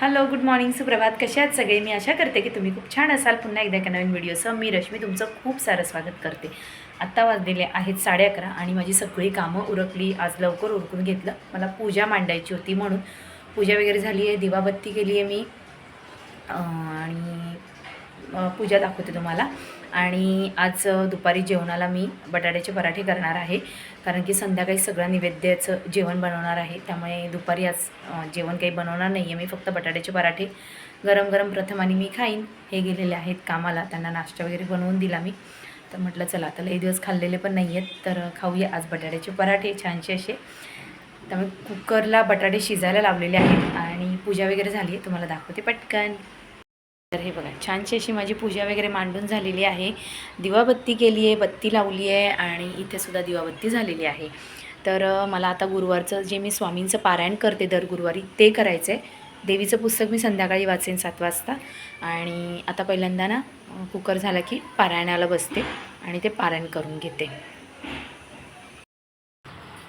Hello good morning सुप्रभात. कसे आहात सगळे? मी आशा करते की तुम्ही खूप छान असाल. पुन्हा एकदा एका नवीन व्हिडिओसह मी रश्मी तुमचं खूप सारं स्वागत करते. आत्ता वाजलेले आहेत साडे अकरा आणि माझी सगळी कामं उरकली. आज लवकर उरकून घेतलं. मला पूजा मांडायची होती म्हणून. पूजा वगैरे झाली आहे. दिवाबत्ती केली आहे मी. आणि पूजा दाखवते तुम्हाला. आणि आज दुपारी जेवणाला मी बटाट्याचे पराठे करणार आहे. कारण की संध्याकाळी सगळं नैवेद्याचं जेवण बनवणार आहे. त्यामुळे दुपारी आज जेवण काही बनवणार नाही आहे मी फक्त बटाट्याचे पराठे गरम गरम प्रथम आणि मी खाईन. हे गेलेले आहेत कामाला. त्यांना नाश्ता वगैरे बनवून दिला मी. तर म्हटलं चला आता लई दिवस खाल्लेले पण नाही आहेत तर खाऊया आज बटाट्याचे पराठे छानसे असे. त्यामुळे कुकरला बटाटे शिजायला लावलेले आहेत. आणि पूजा वगैरे झाली आहे तुम्हाला दाखवते पटकन. तर हे बघा छानशी अशी माझी पूजा वगैरे मांडून झालेली आहे. दिवाबत्ती केली आहे बत्ती लावली आहे आणि इथेसुद्धा दिवाबत्ती झालेली आहे. तर मला आता गुरुवारचं जे मी स्वामींचं पारायण करते दर गुरुवारी ते करायचं आहे देवीचं पुस्तक मी संध्याकाळी वाचेन सात वाजता. आणि आता पहिल्यांदा ना कुकर झाला की पारायणाला बसते आणि ते पारायण करून घेते.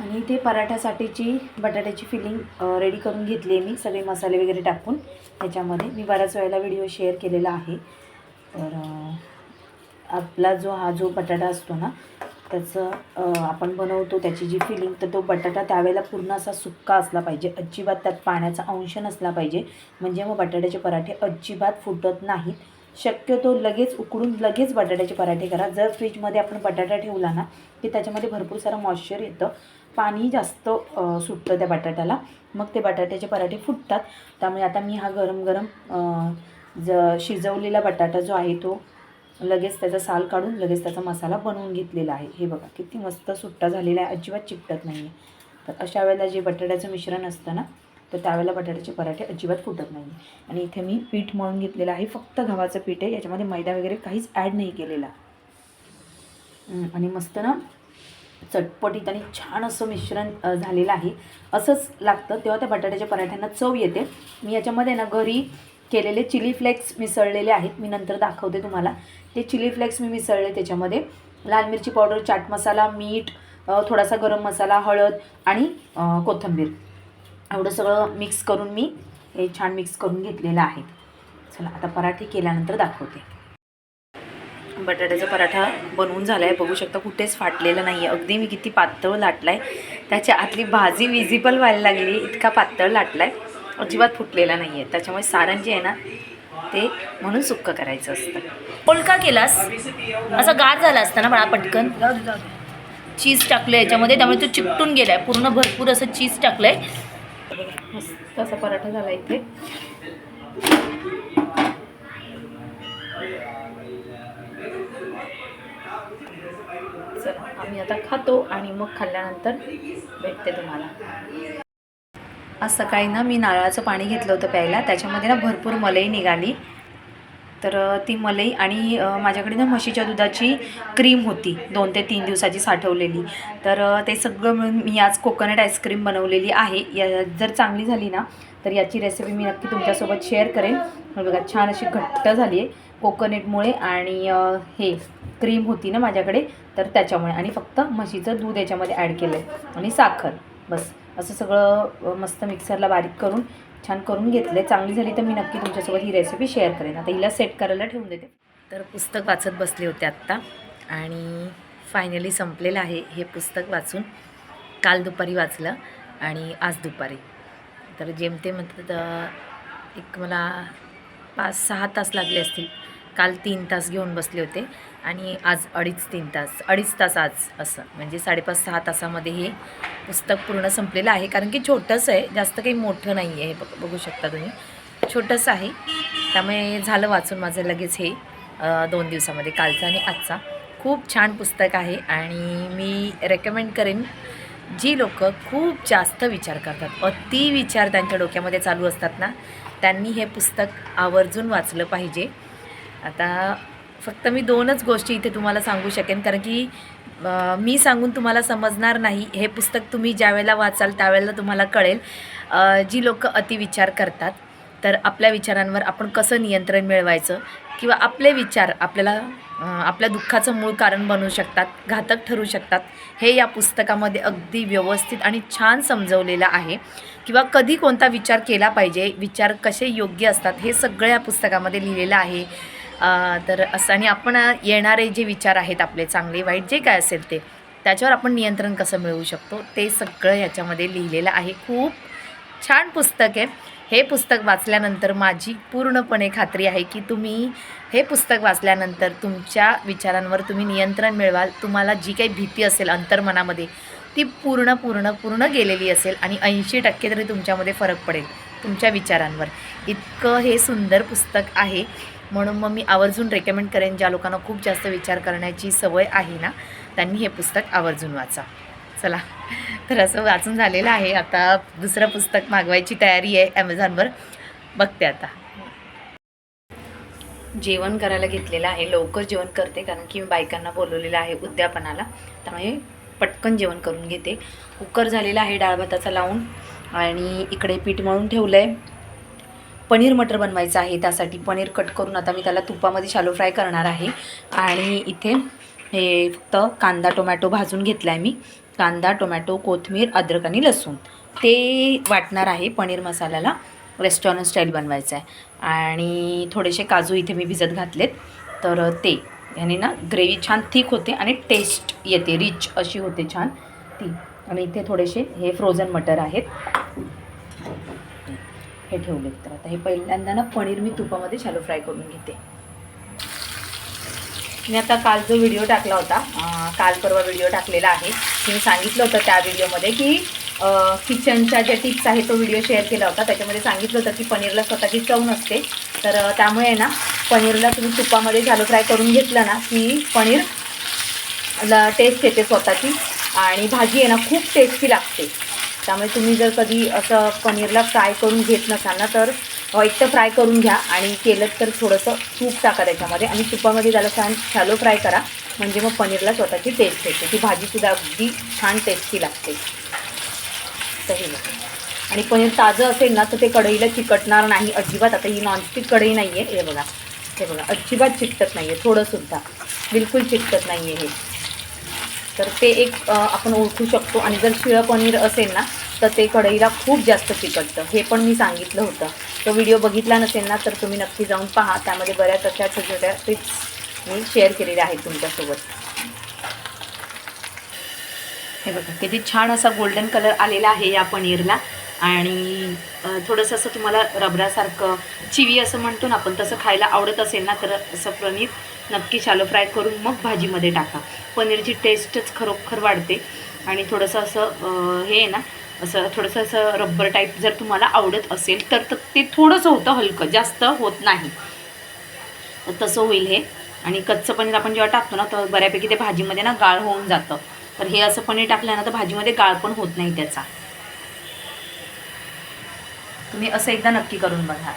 आणि ते पराठ्यासाठीची बटाट्याची फिलिंग रेडी करून घेतली आहे मी. सगळे मसाले वगैरे टाकून त्याच्यामध्ये. मी बऱ्याच वेळेला व्हिडिओ शेअर केलेला आहे. तर आपला जो हा जो बटाटा असतो ना त्याचं आपण बनवतो त्याची जी फिलिंग तर तो बटाटा त्यावेळेला पूर्ण असा सुक्का असला पाहिजे. अजिबात त्यात पाण्याचा अंश नसला पाहिजे. म्हणजे मग बटाट्याचे पराठे अजिबात फुटत नाहीत. शक्यतो लगेच उकडून लगेच बटाट्याचे पराठे करा. जर फ्रीजमध्ये आपण बटाटा ठेवला ना की त्याच्यामध्ये भरपूर सारं मॉइश्चर येतं. पाणी जास्त सुटतं त्या बटाट्याला. मग ते बटाट्याचे पराठे फुटतात. त्यामुळे आता मी हा गरम गरम ज शिजवलेला बटाटा जो आहे तो लगेच त्याचा साल काढून लगेच त्याचा मसाला बनवून घेतलेला आहे. हे बघा किती मस्त सुट्टा झालेला आहे. अजिबात चिकटत नाही आहे तर अशा वेळेला जे बटाट्याचं मिश्रण असतं ना तर त्यावेळेला बटाट्याचे पराठे अजिबात फुटत नाही आणि इथे मी पीठ मळून घेतलेलं आहे. फक्त गव्हाचं पीठ आहे. याच्यामध्ये मैदा वगैरे काहीच ॲड नाही केलेला. आणि मस्त ना चटपटीत आणि छान असं मिश्रण झालेलं आहे. असंच लागतं. तेव्हा त्या बटाट्याच्या पराठ्यांना चव येते. मी याच्यामध्ये ना घरी केलेले चिली फ्लेक्स मिसळलेले आहेत. मी नंतर दाखवते तुम्हाला. ते चिली फ्लेक्स मी मिसळले त्याच्यामध्ये. लाल मिरची पावडर चाट मसाला मीठ थोडासा गरम मसाला हळद आणि कोथिंबीर. एवढं सगळं मिक्स करून मी हे छान मिक्स करून घेतलेलं आहे. चला आता पराठे केल्यानंतर दाखवते. बटाट्याचा पराठा बनवून झाला आहे बघू शकता कुठेच फाटलेलं नाही आहे अगदी मी किती पातळ लाटला आहे त्याच्या आतली भाजी विजिबल व्हायला लागली. इतका पातळ लाटला आहे अजिबात फुटलेला नाही आहे त्याच्यामुळे सारण जे आहे ना ते म्हणून सुक्क करायचं असतं. पोलका केलास? असा गार झाला असता ना मला पटकन? चीज टाकलं याच्यामध्ये. त्यामुळे तो चिकटून गेला आहे पूर्ण भरपूर असं चीज टाकलं आहे मस्त असा पराठा झाला इथे. चला आम्ही आता खातो आणि मग खाल्ल्यानंतर भेटते तुम्हाला. आज सकाळी ना मी नारळाचं पाणी घेतलं होतं प्यायला त्याच्यामध्ये ना भरपूर मलई निघाली. तर ती मलई आणि माझ्याकडे ना म्हशीच्या दुधाची क्रीम होती दोन ते तीन दिवसाची साठवलेली. तर ते सगळं मिळून मी आज कोकोनट आईस्क्रीम बनवलेली आहे. या जर चांगली झाली ना तर याची रेसिपी मी नक्की तुमच्यासोबत शेअर करेन. बघा छान अशी घट्ट झाली आहे कोकोनटमुळे आणि हे क्रीम होती ना माझ्याकडे तर त्याच्यामुळे. आणि फक्त म्हशीचं दूध याच्यामध्ये ॲड केलं आहे आणि साखर. बस. असं सगळं मस्त मिक्सरला बारीक करून छान करून घेतले चांगली झाली तर मी नक्की तुमच्यासोबत ही रेसिपी शेअर करेन. आता हिला सेट करायला ठेवून देते. तर पुस्तक वाचत बसले होते आत्ता. आणि फायनली संपलेलं आहे हे पुस्तक वाचून. काल दुपारी वाचलं आणि आज दुपारी. तर जेमते म्हणतात एक मला पाच सहा तास लागले असतील. काल तीन तास घेऊन बसले होते. आणि आज अडीच तीन तास अडीच तास आज असं. म्हणजे साडेपाच सहा तासामध्ये हे पुस्तक पूर्ण संपलेलं आहे. कारण की छोटंसं आहे जास्त काही मोठं नाही आहे हे बघ बघू शकता तुम्ही. छोटंसं आहे. त्यामुळे झालं वाचून माझं लगेच हे दोन दिवसामध्ये कालचा आणि आजचा. खूप छान पुस्तक आहे आणि मी रेकमेंड करेन जी लोक खूप जास्त विचार करतात. अति विचार त्यांच्या डोक्यामध्ये चालू असतात ना त्यांनी हे पुस्तक आवर्जून वाचलं पाहिजे. आता फक्त मी दोनच गोष्टी इथे तुम्हाला सांगू शकेन कारण की मी सांगून तुम्हाला समजणार नाही हे पुस्तक तुम्ही ज्यावेळेला वाचाल त्यावेळेला तुम्हाला कळेल. जी लोक अतिविचार करतात तर आपल्या विचारांवर आपण कसं नियंत्रण मिळवायचं किंवा आपले विचार आपल्याला आपल्या दुःखाचं मूळ कारण बनू शकतात घातक ठरू शकतात हे या पुस्तकामध्ये अगदी व्यवस्थित आणि छान समजवलेलं आहे. किंवा कधी कोणता विचार केला पाहिजे विचार कसे योग्य असतात हे सगळं या पुस्तकामध्ये लिहिलेलं आहे. तर असं आणि आपण येणारे जे विचार आहेत आपले चांगले वाईट जे काय असेल ते त्याच्यावर आपण नियंत्रण कसं मिळवू शकतो ते सगळं ह्याच्यामध्ये लिहिलेलं आहे. खूप छान पुस्तक आहे. हे पुस्तक वाचल्यानंतर माझी पूर्णपणे खात्री आहे की तुम्ही हे पुस्तक वाचल्यानंतर तुमच्या विचारांवर तुम्ही नियंत्रण मिळवाल. तुम्हाला जी काही भीती असेल अंतर्मनामध्ये ती पूर्ण पूर्ण पूर्ण गेलेली असेल आणि ऐंशी टक्के तरी तुमच्यामध्ये फरक पडेल तुमच्या विचारांवर. इतकं हे सुंदर पुस्तक आहे. म्हणून मग मी आवर्जून रेकमेंड करेन ज्या लोकांना खूप जास्त विचार करण्याची सवय आहे ना त्यांनी हे पुस्तक आवर्जून वाचा. चला. तर असं वाचून झालेलं आहे. आता दुसरं पुस्तक मागवायची तयारी आहे ॲमेझॉनवर बघते आता. जेवण करायला घेतलेलं आहे. लवकर जेवण करते कारण की मी बायकांना बोलवलेलं आहे उद्यापनाला. त्यामुळे पटकन जेवण करून घेते. कुकर झालेला आहे डाळ भाताचा लावून. आणि इकडे पीठ मळून ठेवलं आहे पनीर मटर बनवायचं आहे त्यासाठी पनीर कट करून आता मी त्याला तुपामध्ये शालो फ्राय करणार आहे. आणि इथे हे फक्त कांदा टोमॅटो भाजून घेतला आहे मी. कांदा टोमॅटो कोथमीर अद्रक आणि लसूण. ते वाटणार आहे पनीर मसाल्याला. रेस्टॉरंट स्टाईल बनवायचं आहे. आणि थोडेसे काजू इथे मी भिजत घातलेत. तर ते याने ना ग्रेव्ही छान थिक होते आणि टेस्ट येते. रिच अशी होते छान ती. आणि इथे थोडेसे हे फ्रोझन मटर आहेत. हे ठेवलेत. तर आता हे पहिल्यांदा ना पनीर मी तुपामध्ये शालो फ्राय करून घेते. मी आता काल जो व्हिडिओ टाकला होता काल परवा व्हिडिओ टाकलेला आहे. की मी सांगितलं होतं त्या व्हिडिओमध्ये की किचनचा किचनच्या ज्या टिप्स आहे तो व्हिडिओ शेअर केला होता. त्याच्यामध्ये सांगितलं होतं की पनीरला स्वतःची चव नसते. तर त्यामुळे आहे ना पनीरला तुम्ही तुपामध्ये झालो फ्राय करून घेतलं ना की पनीर ला टेस्ट येते स्वतःची. आणि भाजी आहे ना खूप टेस्टी लागते. त्यामुळे तुम्ही जर कधी असं पनीरला फ्राय करून घेत नसाल ना तर व्हाईट तर फ्राय करून घ्या. आणि केलं तर थोडंसं तूप टाका त्याच्यामध्ये. आणि तुपामध्ये त्याला छान शॅलो फ्राय करा. म्हणजे मग पनीरला स्वतःची टेस्ट येते. ती भाजीसुद्धा अगदी छान टेस्टी लागते. तर हे आणि पनीर ताजं असेल ना तर ते कढईला चिकटणार नाही. अजिबात. आता ही नॉनस्टिक कढई नाही आहे हे बघा. हे बघा. अजिबात चिकटत नाही आहे थोडंसुद्धा बिलकुल चिकटत नाही आहे हे. तर ते एक आपण ओळखू शकतो. आणि जर शिळं पनीर असेल ना तर ते कढईला खूप जास्त चिकटतं. हे पण मी सांगितलं होतं. तो व्हिडिओ बघितला नसेल ना तर तुम्ही नक्की जाऊन पहा. त्यामध्ये बऱ्याच अशा छोट्या छोट्या टिप्स मी शेअर केलेल्या आहेत तुमच्यासोबत. हे बघा किती छान असा गोल्डन कलर आलेला आहे या पनीरला. आणि थोडंसं असं तुम्हाला रबरासारखं चिवी असं म्हणतो ना आपण तसं खायला आवडत असेल ना तर असं पनीर नक्की शालो फ्राय करून मग भाजीमध्ये टाका. पनीरची टेस्टच खरोखर वाढते. आणि थोडंसं असं हे आहे ना असं थोडंसं असं रब्बर टाईप जर तुम्हाला आवडत असेल तर तर ते थोडंसं होतं हलकं जास्त होत नाही. तर तसं होईल हे. आणि कच्चं पनीर आपण जेव्हा टाकतो ना तर बऱ्यापैकी ते भाजीमध्ये ना गाळ होऊन जातं. तर हे असं पनीर टाकलं ना तर भाजीमध्ये गाळ पण होत नाही त्याचा. तुम्ही असं एकदा नक्की करून बघा.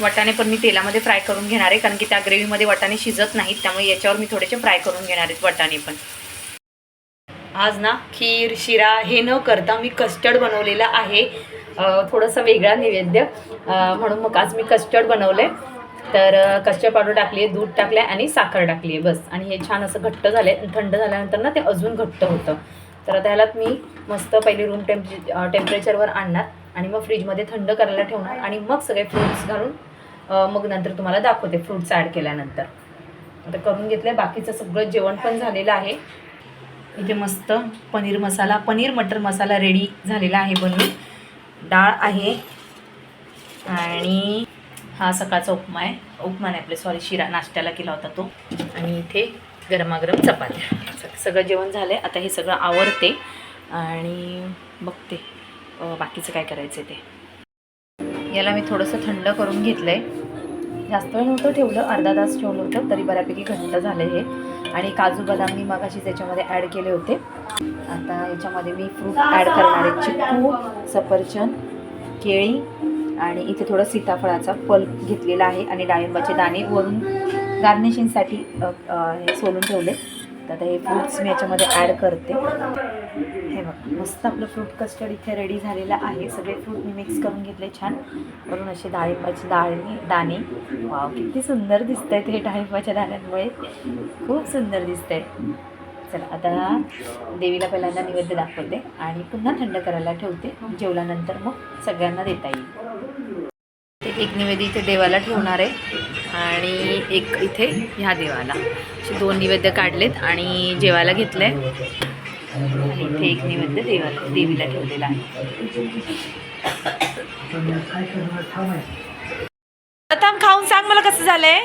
वाटाणे पण मी तेलामध्ये फ्राय करून घेणार आहे कारण की त्या ग्रेव्हीमध्ये वाटाणे शिजत नाहीत त्यामुळे याच्यावर मी थोडेसे फ्राय करून घेणार आहेत वाटाणे पण. आज ना खीर शिरा हे न करता मी कस्टर्ड बनवलेलं आहे. थोडंसं वेगळा नैवेद्य. म्हणून मग आज मी कस्टर्ड बनवलं आहे तर कस्टर्ड पावडर टाकली आहे दूध टाकलं आहे आणि साखर टाकली आहे बस. आणि हे छान असं घट्ट झालं आहे थंड झाल्यानंतर ना ते अजून घट्ट होतं. तर आता ह्यालात मी मस्त पहिले रूम टेम्प टेम्परेचरवर आणणार. आणि मग फ्रीजमध्ये थंड करायला ठेवणार. आणि मग सगळे फ्रूट्स घालून मग नंतर तुम्हाला दाखवते फ्रूट्स ॲड केल्यानंतर. आता करून घेतलं बाकीचं सगळं जेवण पण झालेलं आहे. इथे मस्त पनीर मसाला पनीर मटर मसाला रेडी झालेला आहे बनवून डाळ आहे. आणि हा सकाळचा उपमा आहे. उपमा नाही आपले सॉरी शिरा नाश्त्याला केला होता तो. आणि इथे गरमागरम चपात्या. सगळं जेवण झालं आहे आता हे सगळं आवडते आणि बघते बाकीचं काय करायचं ते. याला मी थोडंसं थंड करून घेतलं आहे जास्त वेळ नव्हतं ठेवलं अर्धा तास ठेवलं होतं तरी बऱ्यापैकी घट्ट झालं हे. आणि काजू बदाम मी मगाशीच याच्यामध्ये ॲड केले होते. आता याच्यामध्ये मी फ्रूट ॲड करणार आहे. चिक्कू सफरचंद केळी आणि इथे थोडं सीताफळाचा पल्प घेतलेला आहे आणि डाळिंबाचे दाणे वरून गार्निशिंगसाठी हे सोलून ठेवले. तर आता हे फ्रूट्स मी याच्यामध्ये ॲड करते. हे बघ मस्त आपलं फ्रूट कस्टर्ड इथे रेडी झालेलं आहे. सगळे फ्रूट मी मिक्स करून घेतले छान. वरून असे डाळिंबाचे दाणे दाणे. वाव किती सुंदर दिसत आहेत हे डाळिंबाच्या दाण्यांमुळे. खूप सुंदर दिसत आहे चला आता देवीला पहिल्यांदा नैवेद्य दाखवते आणि पुन्हा थंड करायला ठेवते. जेवल्यानंतर मग सगळ्यांना देता येईल. ते एक निवेद्य इथे देवाला ठेवणार आहे आणि एक इथे ह्या देवाला. असे दोन निवेद्य काढलेत आणि जेवायला घेतलं आहे आणि इथे एक निवेद्य देवाला देवीला ठेवलेला आहे. प्रथम खाऊन सांग मला कसं झालंय.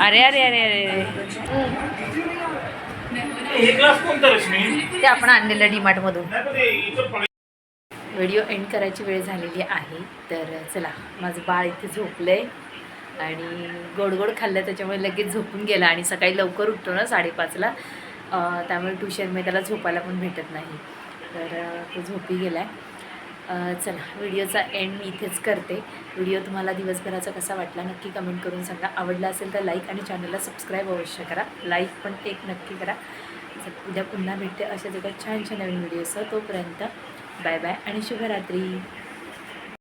अरे अरे अरे अरे. अरे ते आपण आणलेलं इतर फळे- व्हिडिओ एंड करायची वेळ झालेली आहे. तर चला माझं बाळ इथे झोपलं आहे आणि गोड गोड खाल्लं त्याच्यामुळे लगेच झोपून गेला आणि सकाळी लवकर उठतो ना साडेपाचला. त्यामुळे ट्युशनमध्ये त्याला झोपायला पण भेटत नाही. तर तो झोपी गेला आहे चला व्हिडिओचा एंड मी इथेच करते. व्हिडिओ तुम्हाला दिवसभराचा कसा वाटला नक्की कमेंट करून सांगा. आवडला असेल तर लाईक आणि चॅनलला सबस्क्राईब अवश्य करा. लाईक पण एक नक्की करा. उद्या पुन्हा भेटते अशाच एका छान छान नवीन व्हिडिओसह तोपर्यंत बाय बाय आणि शुभरात्री.